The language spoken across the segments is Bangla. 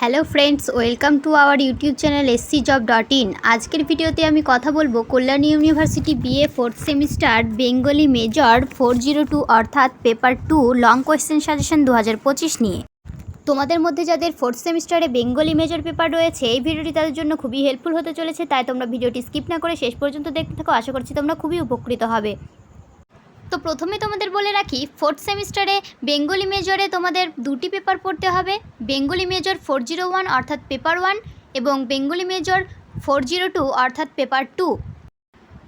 Hello friends, welcome to our YouTube channel SC job dot in আজকের ভিডিওতে আমি কথা বলব Kalyani university BA fourth semester Bengali major four zero two অর্থাৎ paper two long question suggestion দু হাজার পঁচিশ নিয়ে। তোমাদের মধ্যে যাদের ফোর্থ সেমিস্টারে বেঙ্গলি মেজর পেপার রয়েছে, এই ভিডিওটি তাদের জন্য খুবই হেল্পফুল হতে চলেছে, তাই তোমরা ভিডিওটি স্কিপ না করে শেষ পর্যন্ত দেখতে থাকো। আশা করছি তোমরা খুবই উপকৃত হবে। তো প্রথমে তোমাদের বলে রাখি ফোর্থ সেমিস্টারে বেঙ্গলি মেজরে তোমাদের দুটি পেপার পড়তে হবে। Bengali major four zero one অর্থাৎ পেপার ওয়ান এবং Bengali major four zero two অর্থাৎ paper two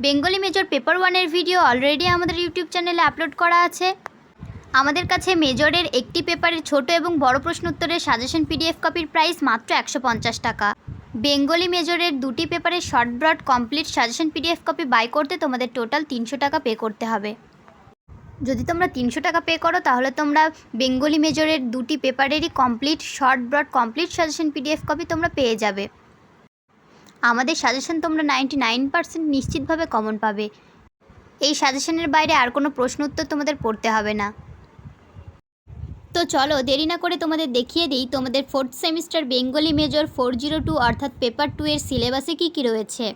Bengali major paper ওয়ানের ভিডিও অলরেডি আমাদের ইউটিউব চ্যানেলে আপলোড করা আছে। আমাদের কাছে মেজরের একটি পেপারের ছোট এবং বড় প্রশ্ন উত্তরের সাজেশন পিডিএফ কপির প্রাইস মাত্র একশো পঞ্চাশ টাকা। বেঙ্গলি মেজরের দুটি পেপারের short broad complete suggestion PDF copy buy করতে তোমাদের টোটাল তিনশো টাকা পে করতে হবে। যদি তোমরা তিনশো টাকা পে করো, তাহলে তোমরা বেঙ্গলি মেজরের দুটি পেপারেরই complete short broad complete suggestion PDF copy তোমরা পেয়ে যাবে। আমাদের সাজেশন তোমরা নাইনটি নাইন পার্সেন্ট নিশ্চিতভাবে কমন পাবে। এই সাজেশনের বাইরে আর কোনো প্রশ্ন উত্তর তোমাদের পড়তে হবে না। তো চলো, দেরি না করে তোমাদের দেখিয়ে দিই, তোমাদের fourth semester Bengali major four zero two অর্থাৎ পেপার টু এর সিলেবাসে কী কী রয়েছে।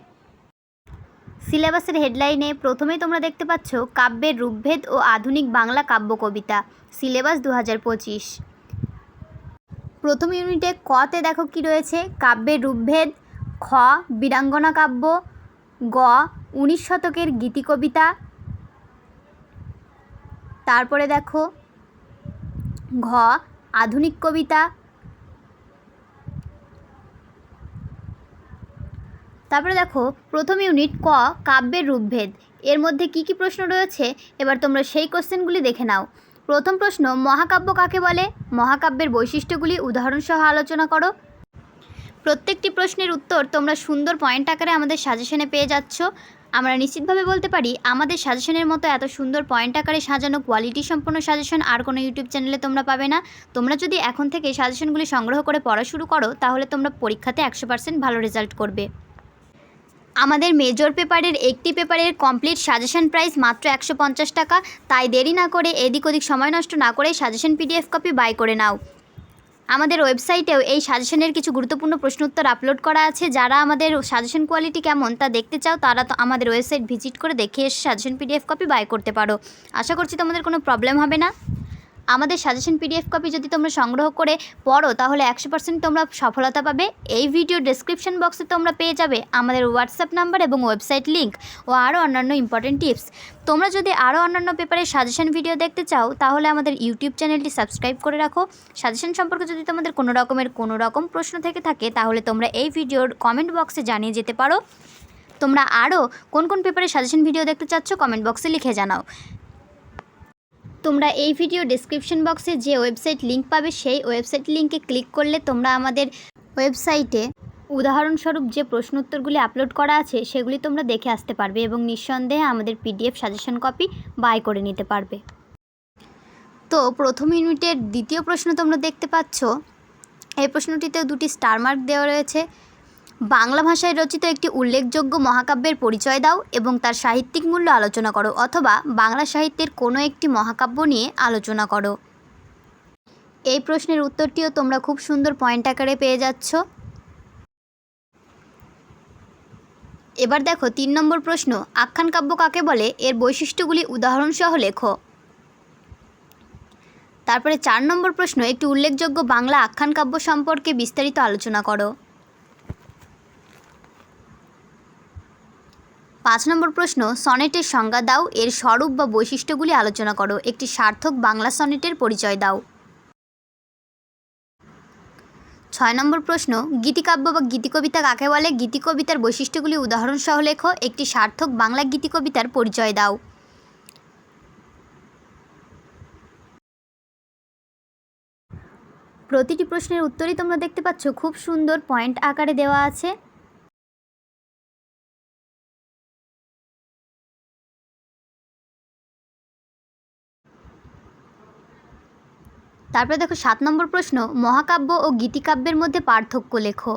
সিলেবাসের হেডলাইনে প্রথমেই তোমরা দেখতে পাচ্ছ কাব্যের রূপভেদ ও আধুনিক বাংলা কাব্য কবিতা, সিলেবাস দু হাজার পঁচিশ। প্রথম ইউনিটে কতে দেখো কি রয়েছে? কাব্যের রূপভেদ, খ, বীরাঙ্গনা কাব্য, গ, উনিশ শতকের গীতি কবিতা তারপরে দেখো ঘ, আধুনিক কবিতা তারপরে দেখো, প্রথম ইউনিট ক, কাব্যের রূপভেদ। এর মধ্যে কি কি প্রশ্ন রয়েছে? এবার তোমরা সেই কোশ্চেনগুলি দেখে নাও। প্রথম প্রশ্ন, মহাকাব্য কাকে বলে? মহাকাব্যের বৈশিষ্ট্যগুলি উদাহরণসহ আলোচনা করো। প্রত্যেকটি প্রশ্নের উত্তর তোমরা সুন্দর পয়েন্ট আকারে আমাদের সাজেশনে পেয়ে যাচ্ছ। আমরা নিশ্চিতভাবে বলতে পারি, আমাদের সাজেশনের মতো এত সুন্দর পয়েন্ট আকারে সাজানো কোয়ালিটি সম্পন্ন সাজেশন আর কোনো ইউটিউব চ্যানেলে তোমরা পাবে না। তোমরা যদি এখন থেকে সাজেশনগুলি সংগ্রহ করে পড়া শুরু করো, তাহলে তোমরা পরীক্ষাতে একশো পার্সেন্ট ভালো রেজাল্ট করবে। আমাদের মেজর পেপারের একটি পেপারের কমপ্লিট সাজেশন প্রাইস মাত্র একশো পঞ্চাশ টাকা। তাই দেরি না করে এদিক ওদিক সময় নষ্ট না করে সাজেশন পিডিএফ কপি বাই করে নাও। আমাদের ওয়েবসাইটেও এই সাজেশনের কিছু গুরুত্বপূর্ণ প্রশ্ন উত্তর আপলোড করা আছে। যারা আমাদের সাজেশন কোয়ালিটি কেমন তা দেখতে চাও, তারা তো আমাদের ওয়েবসাইট ভিজিট করে দেখে এসে সাজেশন পিডিএফ কপি বাই করতে পারো। আশা করছি তোমাদের কোনো প্রবলেম হবে না। আমাদের সাজেশন পিডিএফ কপি যদি তোমরা সংগ্রহ করে পড়ো, তাহলে একশো পার্সেন্ট তোমরা সফলতা পাবে। এই ভিডিও ডেসক্রিপশন বক্সে তোমরা পেয়ে যাবে আমাদের হোয়াটসঅ্যাপ নাম্বার এবং ওয়েবসাইট লিঙ্ক ও আরও অন্যান্য ইম্পর্টেন্ট টিপস তোমরা যদি আরও অন্যান্য পেপারের সাজেশন ভিডিও দেখতে চাও, তাহলে আমাদের ইউটিউব চ্যানেলটি সাবস্ক্রাইব করে রাখো। সাজেশন সম্পর্কে যদি তোমাদের কোনো রকমের কোনো রকম প্রশ্ন থেকে থাকে, তাহলে তোমরা এই ভিডিওর কমেন্ট বক্সে জানিয়ে যেতে পারো। তোমরা আরও কোন কোন পেপারের সাজেশন ভিডিও দেখতে চাচ্ছ কমেন্ট বক্সে লিখে জানাও। তোমরা এই ভিডিও ডেসক্রিপশন বক্সে যে ওয়েবসাইট লিঙ্ক পাবে, সেই ওয়েবসাইট লিঙ্কে ক্লিক করলে তোমরা আমাদের ওয়েবসাইটে উদাহরণস্বরূপ যে প্রশ্ন উত্তরগুলি আপলোড করা আছে, সেগুলি তোমরা দেখে আসতে পারবে এবং নিঃসন্দেহে আমাদের পিডিএফ সাজেশন কপি বাই করে নিতে পারবে। তো প্রথম ইউনিটের দ্বিতীয় প্রশ্ন তোমরা দেখতে পাচ্ছ। এই প্রশ্নটিতেও দুটি স্টার মার্ক দেওয়া রয়েছে। বাংলা ভাষায় রচিত একটি উল্লেখযোগ্য মহাকাব্যের পরিচয় দাও এবং তার সাহিত্যিক মূল্য আলোচনা করো অথবা বাংলা সাহিত্যের কোনো একটি মহাকাব্য নিয়ে আলোচনা করো। এই প্রশ্নের উত্তরটিও তোমরা খুব সুন্দর পয়েন্ট আকারে পেয়ে যাচ্ছ। এবার দেখো তিন নম্বর প্রশ্ন, আখ্যান কাব্য কাকে বলে? এর বৈশিষ্ট্যগুলি উদাহরণসহ লেখো। তারপরে চার নম্বর প্রশ্ন, একটি উল্লেখযোগ্য বাংলা আখ্যান কাব্য সম্পর্কে বিস্তারিত আলোচনা করো। পাঁচ নম্বর প্রশ্ন, সনেটের সংজ্ঞা দাও, এর স্বরূপ বা বৈশিষ্ট্যগুলি আলোচনা করো, একটি সার্থক বাংলা সনেটের পরিচয় দাও। ছয় নম্বর প্রশ্ন, গীতিকাব্য বা গীতিকবিতা কাকে বলে? গীতিকবিতার বৈশিষ্ট্যগুলি উদাহরণসহ লেখো, একটি সার্থক বাংলা গীতিকবিতার পরিচয় দাও। প্রতিটি প্রশ্নের উত্তরই তোমরা দেখতে পাচ্ছ, খুব সুন্দর পয়েন্ট আকারে দেওয়া আছে। তারপরে দেখো সাত নম্বর প্রশ্ন, মহাকাব্য ও গীতিকাব্যের মধ্যে পার্থক্য লেখো।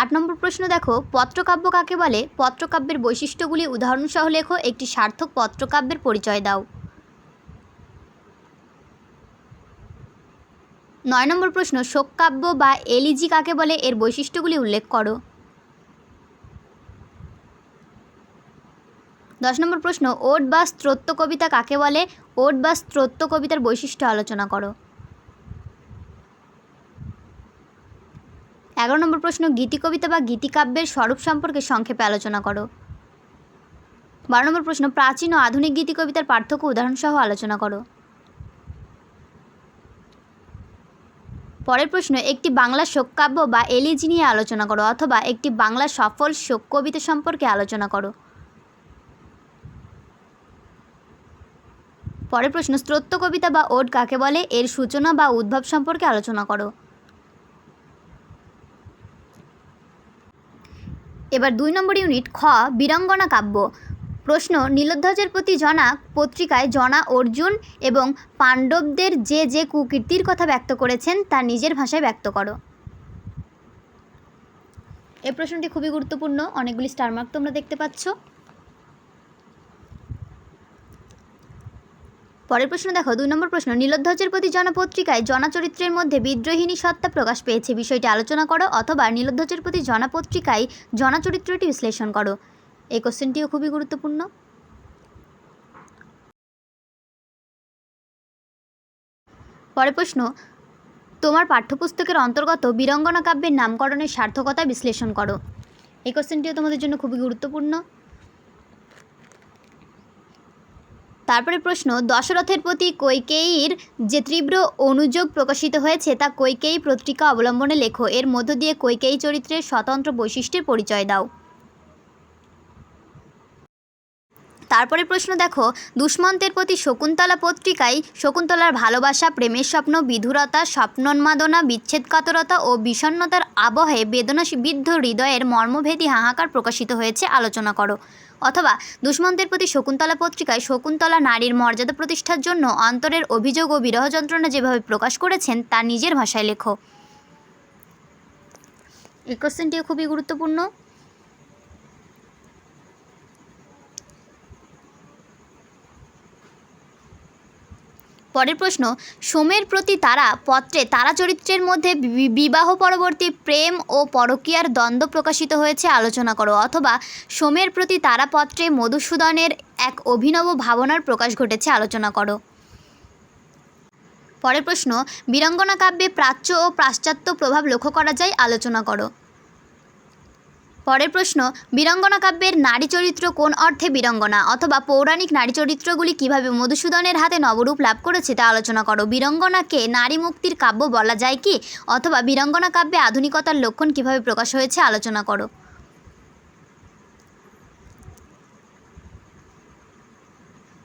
আট নম্বর প্রশ্ন দেখো, পত্রকাব্য কাকে বলে? পত্রকাব্যের বৈশিষ্ট্যগুলি উদাহরণসহ লেখো, একটি সার্থক পত্রকাব্যের পরিচয় দাও। নয় নম্বর প্রশ্ন, শোককাব্য বা এলিজি কাকে বলে? এর বৈশিষ্ট্যগুলি উল্লেখ করো। দশ নম্বর প্রশ্ন, ওট বা স্ত্রোত্য কবিতা কাকে বলে? ওট বা স্ত্রোত্য কবিতার বৈশিষ্ট্য আলোচনা করো। এগারো নম্বর প্রশ্ন, গীতি কবিতা বা গীতিকাব্যের স্বরূপ সম্পর্কে সংক্ষেপে আলোচনা করো। বারো নম্বর প্রশ্ন, প্রাচীন ও আধুনিক গীতি কবিতার পার্থক্য উদাহরণসহ আলোচনা করো। পরের প্রশ্ন, একটি বাংলা শোককাব্য বা এলিজি নিয়ে আলোচনা করো অথবা একটি বাংলা সফল শোক কবিতা সম্পর্কে আলোচনা করো। পরের প্রশ্ন স্ত্রোত্য কবিতা বা ওড কাকে বলে? এর সূচনা বা উদ্ভব সম্পর্কে আলোচনা করো। এবার দুই নম্বর ইউনিট, খ, বীরাঙ্গনা কাব্য। প্রশ্ন নীলধ্বজের প্রতি জনা পত্রিকায় জনা অর্জুন এবং পাণ্ডবদের যে যে কুকীর্তির কথা ব্যক্ত করেছেন, তা নিজের ভাষায় ব্যক্ত করো। এ প্রশ্নটি খুবই গুরুত্বপূর্ণ। অনেকগুলি স্টারমার্ক তোমরা দেখতে পাচ্ছ। পরের প্রশ্ন দেখো, দুই নম্বর প্রশ্ন নীলধ্বজের প্রতি জনপত্রিকায় জনচরিত্রের মধ্যে বিদ্রোহিনী সত্তা প্রকাশ পেয়েছে, বিষয়টি আলোচনা করো, অথবা নীলধ্বজের প্রতি জনপত্রিকায় জনচরিত্রটি বিশ্লেষণ করো। এই কোশ্চেনটিও খুবই গুরুত্বপূর্ণ। পরের প্রশ্ন, তোমার পাঠ্যপুস্তকের অন্তর্গত বীরঙ্গনা কাব্যের নামকরণের সার্থকতা বিশ্লেষণ করো। এই কোশ্চেনটিও তোমাদের জন্য খুবই গুরুত্বপূর্ণ। তারপরে প্রশ্ন, দশরথের প্রতি কৈকেয়ীর যে তীব্র অনুযোগ প্রকাশিত হয়েছে, তা কৈকেয়ী পত্রিকা অবলম্বনে লেখো। এর মধ্য দিয়ে কৈকেয়ী চরিত্রের স্বতন্ত্র বৈশিষ্ট্যের পরিচয় দাও। তারপরে প্রশ্ন দেখো। দুষ্মন্তের প্রতি শকুন্তলা পত্রিকায় শকুন্তলার ভালোবাসা, প্রেমের স্বপ্ন, বিধুরতা, স্বপ্নোন্মাদনা, বিচ্ছেদকাতরতা ও বিষণ্ণতার আবহে বেদনা বিদ্ধ হৃদয়ের মর্মভেদী হাহাকার প্রকাশিত হয়েছে, আলোচনা করো। অথবা দুষ্মন্তের প্রতি শকুন্তলা পত্রিকায় শকুন্তলা নারীর মর্যাদা প্রতিষ্ঠার জন্য অন্তরের অভিযোগ ও বিরহ যন্ত্রণা যেভাবে প্রকাশ করেছেন, তা নিজের ভাষায় লেখো। এই কোশ্চেনটিও খুবই গুরুত্বপূর্ণ। পরের প্রশ্ন, সোমের প্রতি তারা পত্রে, তারা চরিত্রের মধ্যে বিবাহ পরবর্তী প্রেম ও পরকীয়ার দ্বন্দ্ব প্রকাশিত হয়েছে, আলোচনা করো। অথবা, সোমের প্রতি তারা পত্রে মধুসূদনের এক অভিনব ভাবনার প্রকাশ ঘটেছে, আলোচনা করো। পরের প্রশ্ন, বীরাঙ্গনা কাব্যে প্রাচ্য ও পাশ্চাত্য প্রভাব লক্ষ্য করা যায়, আলোচনা করো। পরের প্রশ্ন, বীরাঙ্গনা কাব্যের নারী চরিত্র কোন অর্থে বীরাঙ্গনা অথবা পৌরাণিক নারী চরিত্রগুলি কীভাবে মধুসূদনের হাতে নবরূপ লাভ করেছে তা আলোচনা করো। বীরাঙ্গনাকে নারী মুক্তির কাব্য বলা যায় কি অথবা বীরাঙ্গনা কাব্যে আধুনিকতার লক্ষণ কীভাবে প্রকাশ হয়েছে আলোচনা করো।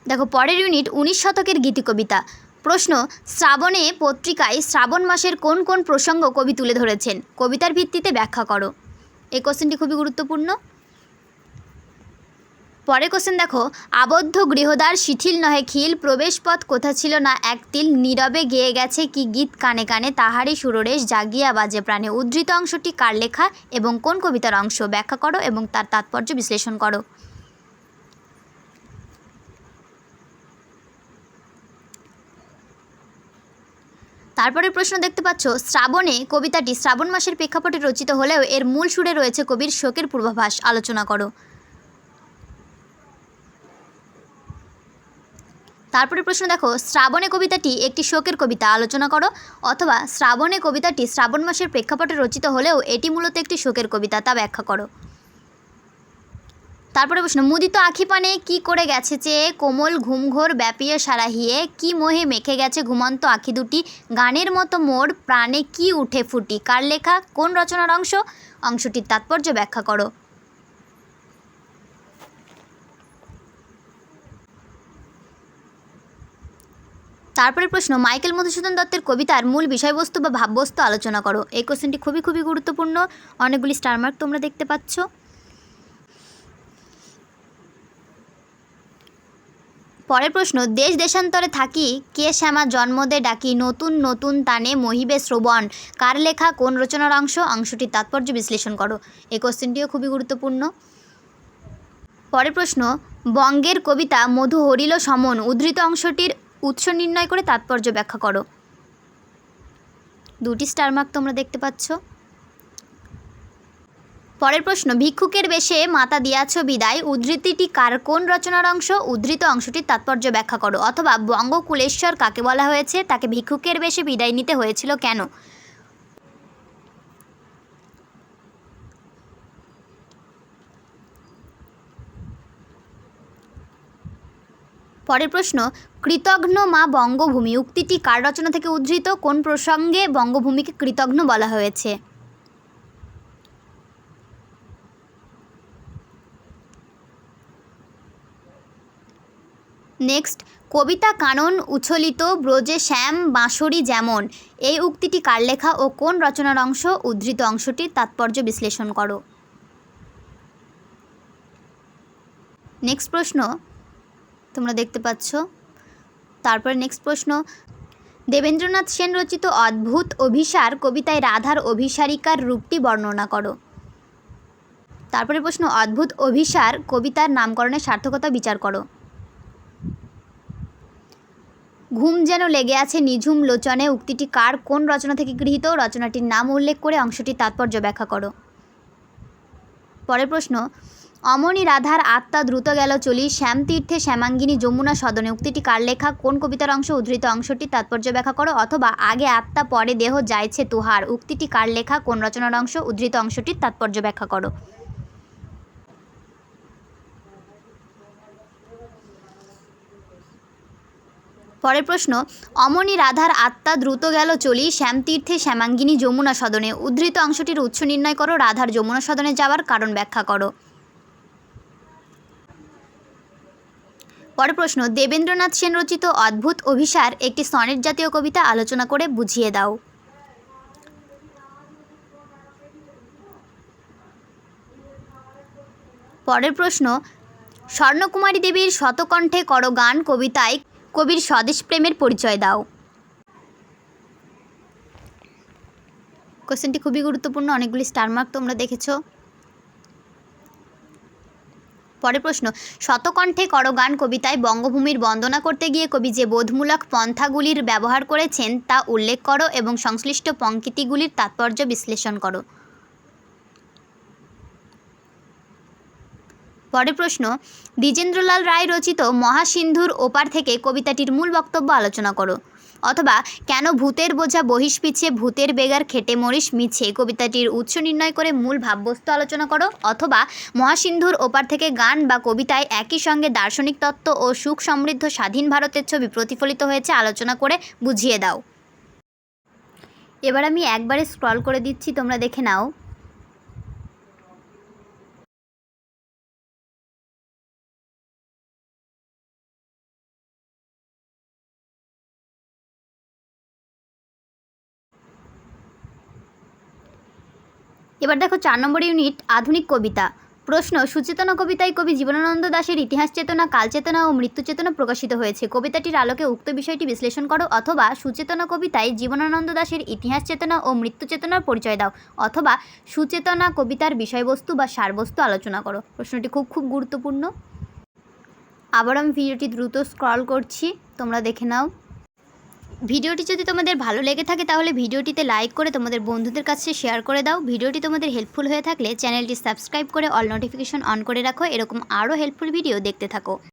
দেখো, পরের ইউনিট উনিশ শতকের গীতিকবিতা প্রশ্ন, শ্রাবণে পত্রিকায় শ্রাবণ মাসের কোন কোন প্রসঙ্গ কবি তুলে ধরেছেন? কবিতার ভিত্তিতে ব্যাখ্যা করো। এই কোশ্চেনটি খুবই গুরুত্বপূর্ণ। পরে কোশ্চেন দেখো, আবদ্ধ গৃহদ্বার শিথিল নহে, খিল প্রবেশপথ কোথা ছিল না, এক তিল নীরবে গেয়ে গেছে কি গীত কানে কানে, তাহারই সুররেশ জাগিয়া বাজে প্রাণে। উদ্ধৃত অংশটি কার লেখা এবং কোন কবিতার অংশ? ব্যাখ্যা করো এবং তার তাৎপর্য বিশ্লেষণ করো। তারপরে প্রশ্ন দেখতে পাচ্ছ, শ্রাবণে কবিতাটি শ্রাবণ মাসের প্রেক্ষাপটে রচিত হলেও এর মূল সুরে রয়েছে কবির শোকের পূর্বাভাস। আলোচনা করো। তারপরে প্রশ্ন দেখো, শ্রাবণে কবিতাটি একটি শোকের কবিতা। আলোচনা করো। অথবা শ্রাবণে কবিতাটি শ্রাবণ মাসের প্রেক্ষাপটে রচিত হলেও এটি মূলত একটি শোকের কবিতা, তা ব্যাখ্যা করো। তারপরে প্রশ্ন মুদিত আখি পানে কি করে গেছে চেয়ে কোমল ঘুমঘোর ব্যাপিয়ে সারাহিয়ে কি মোহে মেখে গেছে ঘুমন্ত আখি দুটি? গানের মতো মোর প্রাণে কি উঠে ফুটি? কার লেখা? কোন রচনার অংশ? অংশটির তাৎপর্য ব্যাখ্যা করো। তারপরে প্রশ্ন, মাইকেল মধুসূদন দত্তের কবিতার মূল বিষয়বস্তু বা ভাববস্তু আলোচনা করো। এই কোশ্চেনটি খুবই খুবই গুরুত্বপূর্ণ। অনেকগুলি স্টারমার্ক তোমরা দেখতে পাচ্ছ। পরের প্রশ্ন, দেশ দেশান্তরে থাকি, কে শ্যামা জন্মদে ডাকি, নতুন নতুন তানে মহিবে শ্রবণ, কার লেখা, কোন রচনার অংশ অংশটির তাৎপর্য বিশ্লেষণ করো। এই কোশ্চেনটিও খুবই গুরুত্বপূর্ণ। পরের প্রশ্ন, বঙ্গের কবিতা মধু হরিল সমন, উদ্ধৃত অংশটির উৎস নির্ণয় করে তাৎপর্য ব্যাখ্যা করো। দুটি স্টার মার্ক তোমরা দেখতে পাচ্ছ। পরের প্রশ্ন, ভিক্ষুকের বেশে মাতা দিয়াছ বিদায়, উদ্ধৃতিটি কার কোন রচনার অংশ? উদ্ধৃত অংশটির তাৎপর্য ব্যাখ্যা করো। অথবা বঙ্গকুলেশ্বর কাকে বলা হয়েছে? তাকে ভিক্ষুকের বেশে বিদায় নিতে হয়েছিল কেন? পরের প্রশ্ন, কৃতঘ্ন মা বঙ্গভূমি, উক্তিটি কার রচনা থেকে উদ্ধৃত? কোন প্রসঙ্গে বঙ্গভূমিকে কৃতঘ্ন বলা হয়েছে? নেক্সট কবিতা কানন উচ্ছলিত ব্রজে শ্যাম বাঁশরি যেমন। এই উক্তিটি কার লেখা ও কোন রচনার অংশ? উদ্ধৃত অংশটির তাৎপর্য বিশ্লেষণ করো। নেক্সট প্রশ্ন, তোমরা দেখতে পাচ্ছ। তারপরে নেক্সট প্রশ্ন, দেবেন্দ্রনাথ সেন রচিত অদ্ভুত অভিসার কবিতায় রাধার অভিসারিকার রূপটি বর্ণনা করো। তারপরে প্রশ্ন, অদ্ভুত অভিসার কবিতার নামকরণের সার্থকতা বিচার করো। ঘুম যেন লেগে আছে নিঝুম লোচনে। উক্তিটি কার? কোন রচনা থেকে গৃহীত? রচনাটির নাম উল্লেখ করে অংশটির তাৎপর্য ব্যাখ্যা করো। পরের প্রশ্ন, অমনি রাধার আত্মা দ্রুত গেল চলি, শ্যামতীর্থে শ্যামাঙ্গিনী যমুনা সদনে। উক্তিটি কার লেখা? কোন কবিতার অংশ? উদ্ধৃত অংশটির তাৎপর্য ব্যাখ্যা করো, অথবা আগে আত্মা, পরে দেহ, যাইছে তুহার। উক্তিটি কার লেখা? কোন রচনার অংশ? উদ্ধৃত অংশটির তাৎপর্য ব্যাখ্যা করো। পরের প্রশ্ন, অমনি রাধার আত্মা দ্রুত গেল চলি, শ্যামতীর্থে শ্যামাঙ্গিনী যমুনা সদনে। উদ্ধৃত অংশটির উৎস নির্ণয় করো, রাধার যমুনা সদনে যাওয়ার কারণ ব্যাখ্যা করো। পরের প্রশ্ন, দেবেন্দ্রনাথ সেন রচিত অদ্ভুত অভিসার একটি সনেট জাতীয় কবিতা আলোচনা করে বুঝিয়ে দাও। পরের প্রশ্ন, স্বর্ণকুমারী দেবীর শতকণ্ঠে করো গান কবিতায় কবির স্বদেশ প্রেমের পরিচয় দাও। কোশ্চেনটি খুবই গুরুত্বপূর্ণ, অনেকগুলি স্টার মার্ক তোমরা দেখেছ। পরের প্রশ্ন, শতকণ্ঠে করগান কবিতায় বঙ্গভূমির বন্দনা করতে গিয়ে কবি যে বোধমূলক পন্থাগুলির ব্যবহার করেছেন তা উল্লেখ করো এবং সংশ্লিষ্ট পঙ্ক্তিগুলির তাৎপর্য বিশ্লেষণ করো। পরের প্রশ্ন, দ্বিজেন্দ্রলাল রায় রচিত মহাসিন্ধুর ওপার থেকে কবিতাটির মূল বক্তব্য আলোচনা করো। অথবা, কেন ভূতের বোঝা বহিষ পিছিয়ে ভূতের বেগার খেটে মরিস মিছে কবিতাটির উৎস নির্ণয় করে মূল ভাববস্তু আলোচনা করো। অথবা, মহাসিন্ধুর ওপার থেকে গান বা কবিতায় একই সঙ্গে দার্শনিক তত্ত্ব ও সুখ সমৃদ্ধ স্বাধীন ভারতের ছবি প্রতিফলিত হয়েছে আলোচনা করে বুঝিয়ে দাও। এবার আমি একবারে স্ক্রল করে দিচ্ছি, তোমরা দেখে নাও। এবার দেখো চার নম্বর ইউনিট আধুনিক কবিতা। প্রশ্ন, সুচেতনা কবিতায় কবি জীবনানন্দ দাশের ইতিহাস চেতনা, কাল চেতনা ও মৃত্যু চেতনা প্রকাশিত হয়েছে। কবিতাটির আলোকে উক্ত বিষয়টি বিশ্লেষণ করো অথবা সুচেতনা কবিতায় জীবনানন্দ দাশের ইতিহাস চেতনা ও মৃত্যু চেতনার পরিচয় দাও অথবা সুচেতনা কবিতার বিষয়বস্তু বা সারবস্তু আলোচনা করো। প্রশ্নটি খুব খুব গুরুত্বপূর্ণ। আবার আমি ভিডিওটি দ্রুত স্ক্রল করছি, তোমরা দেখে নাও। ভিডিওটি যদি তোমাদের ভালো লেগে থাকে, তাহলে ভিডিওটিতে লাইক করে তোমাদের বন্ধুদের কাছে শেয়ার করে দাও। ভিডিওটি তোমাদের হেল্পফুল হয়ে থাকলে চ্যানেলটি সাবস্ক্রাইব করে অল নোটিফিকেশন অন করে রাখো। এরকম আরও হেল্পফুল ভিডিও দেখতে থাকো।